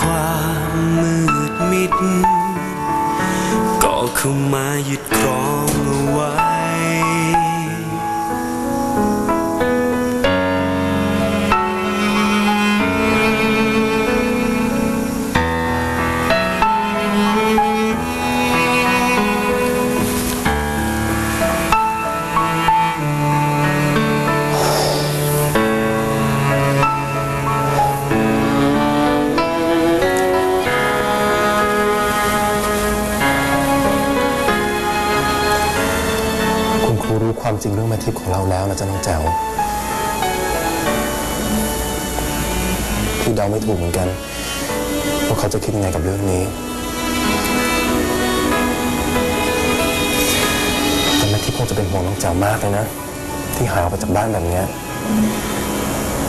ความมืดมิด ก็เข้ามายึดครองเอาไว้ รูรู้ความจริงเรื่องแม่ทิพย์ของเราแล้วนะจ๊ะน้องแจ๋วพี่เดาไม่ถูกเหมือนกันว่าเขาจะคิดยังไงกับเรื่องนี้แต่แม่ทิพย์คงจะเป็นห่วงน้องแจ๋วมากเลยนะ ที่หายออกไปจากบ้านแบบนี้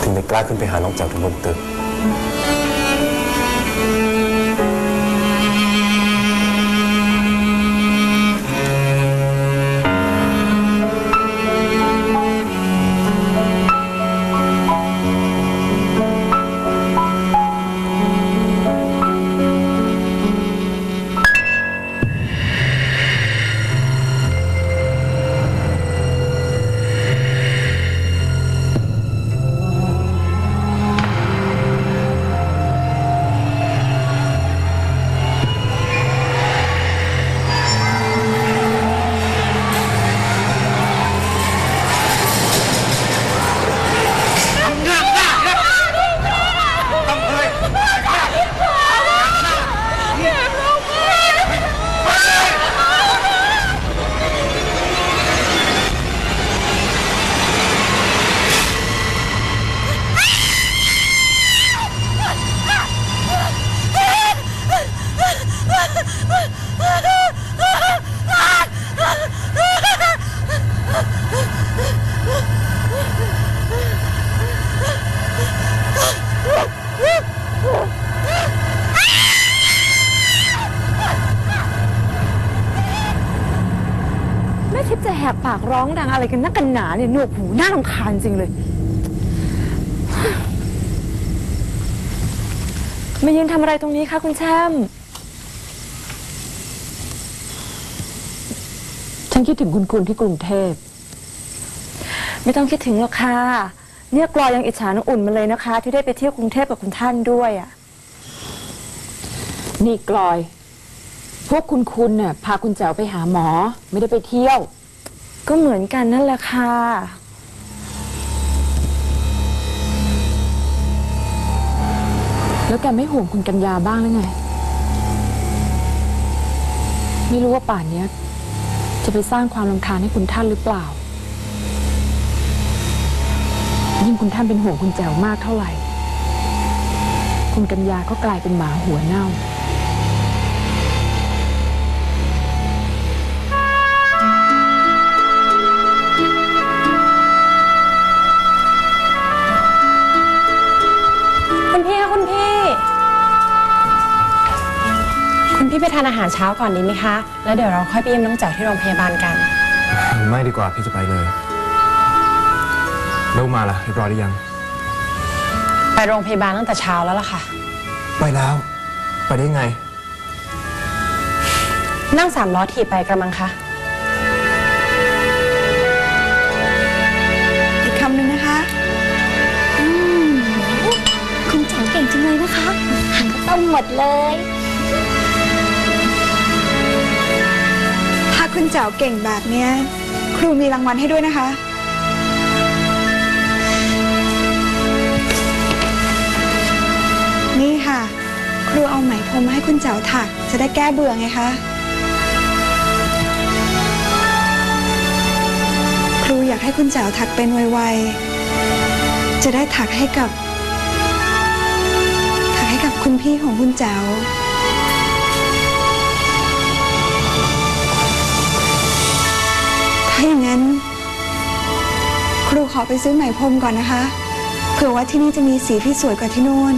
ถึงได้กล้าขึ้นไปหาน้องแจ๋วถึงบนตึก ม่ทิพย์จะแหกปากร้องดังอะไรกันนักกันหนาเนี่ยหนวกหูน่ารำคาญจริงเลย มายืนทำอะไรตรงนี้คะคุณแช่มฉันคิดถึงคุณคุณที่กรุงเทพ ไม่ต้องคิดถึงหรอกค่ะ เนี่ยกลอยยังอิจฉาน้องอุ่นมาเลยนะคะ ที่ได้ไปเที่ยวกรุงเทพกับคุณท่านด้วยอะนี่กลอย พวกคุณคุณน่ะพาคุณแจ๋วไปหาหมอ ไม่ได้ไปเที่ยว ก็เหมือนกันนั่นแหละค่ะ แล้วแกไม่ห่วงคุณกัญญาบ้างหรือไง ไม่รู้ว่าป่านเนี้ย จะไปสร้างความรำคาญให้คุณท่านหรือเปล่า ยิ่งคุณท่านเป็นห่วงคุณแจ๋วมากเท่าไหร่ คุณกัญญาก็กลายเป็นหมาหัวเน่า พี่ไปทานอาหารเช้าก่อนดีไหมคะ แล้วเดี๋ยวเราค่อยไปเยี่ยมน้องแจ๋วที่โรงพยาบาลกัน ไม่ดีกว่าพี่จะไปเลยแล้วมาล่ะเรียบร้อยหรือยัง ไปโรงพยาบาลตั้งแต่เช้าแล้วล่ะค่ะ ไปแล้ว ไปได้ไง นั่งสามล้อถีบไปกระมังคะอีกคำหนึ่งนะคะคุณแจ๋วเก่งจังเลยนะคะ หันต้มหมดเลย คุณเจ๋วเก่งแบบเนี้ยครูมีรางวัลให้ด้วยนะคะ นี่ค่ะ ครูเอาไหมพรมมาให้คุณเจ๋วถัก จะได้แก้เบื่อไงคะ ครูอยากให้คุณเจ๋วถักเป็นไวๆจะได้ถักให้กับ ถักให้กับคุณพี่ของคุณเจ๋ว ถ้าอย่างนั้น ครูขอไปซื้อไหมพรมก่อนนะคะ เผื่อว่าที่นี่จะมีสีที่สวยกว่าที่นู่น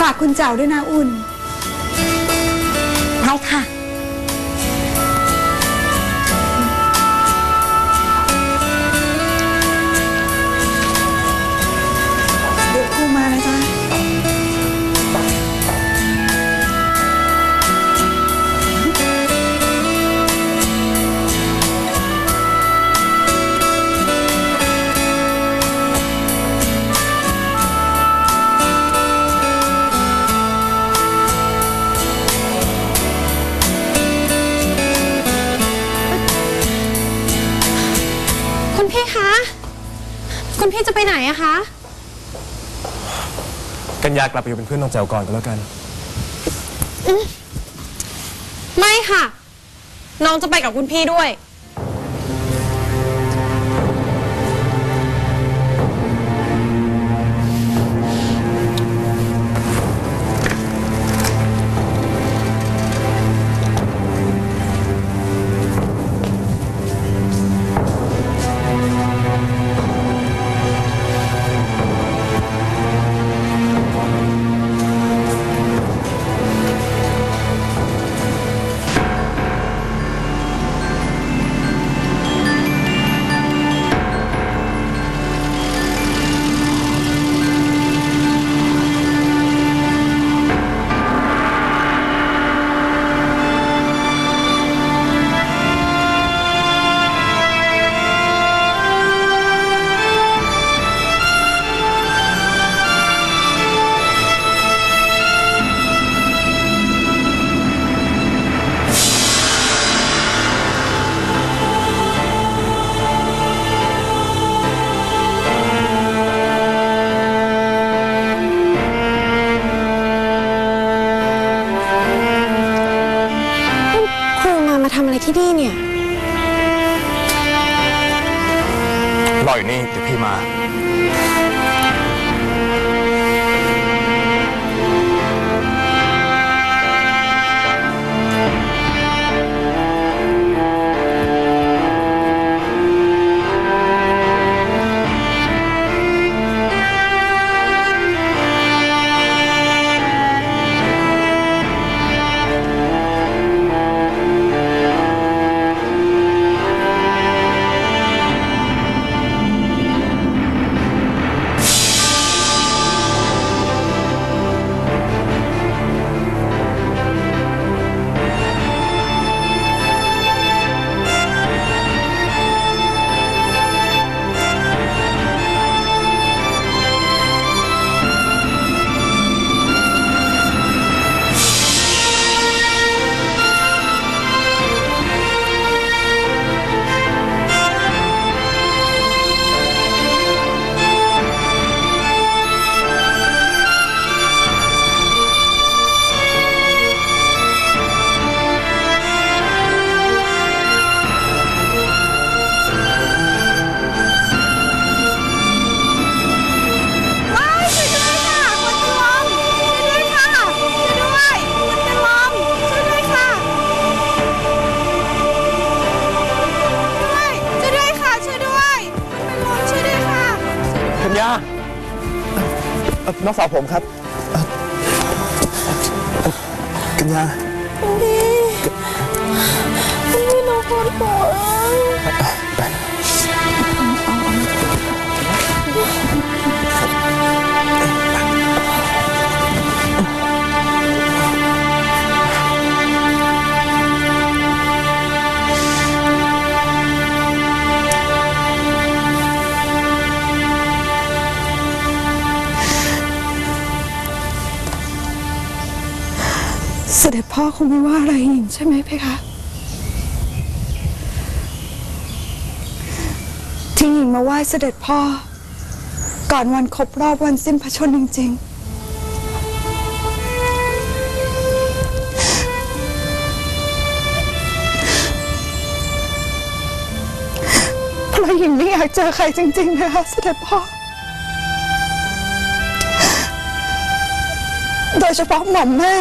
ฝากคุณเจ้าด้วยนะอุ่น ได้ค่ะ อะคะ กัญญากลับไปอยู่เป็นเพื่อนน้องแจ๋วก่อนก็แล้วกัน ไม่ค่ะ น้องจะไปกับคุณพี่ด้วย รออยู่นี่เดี๋ยวพี่มา เอ่อน้องสาวผมครับเอ่อเอ่อกัญญาเคงไม่ว่าอะไรหญิงใช่ไหมเพคะที่หญิงมาไหว้เสด็จพ่อ ก่อนวันครบรอบวันสิ้นพระชนจริงๆเพราะหญิงไม่อยากเจอใครจริงๆนะคะเสด็จพ่อ โดยเฉพาะหม่อมแม่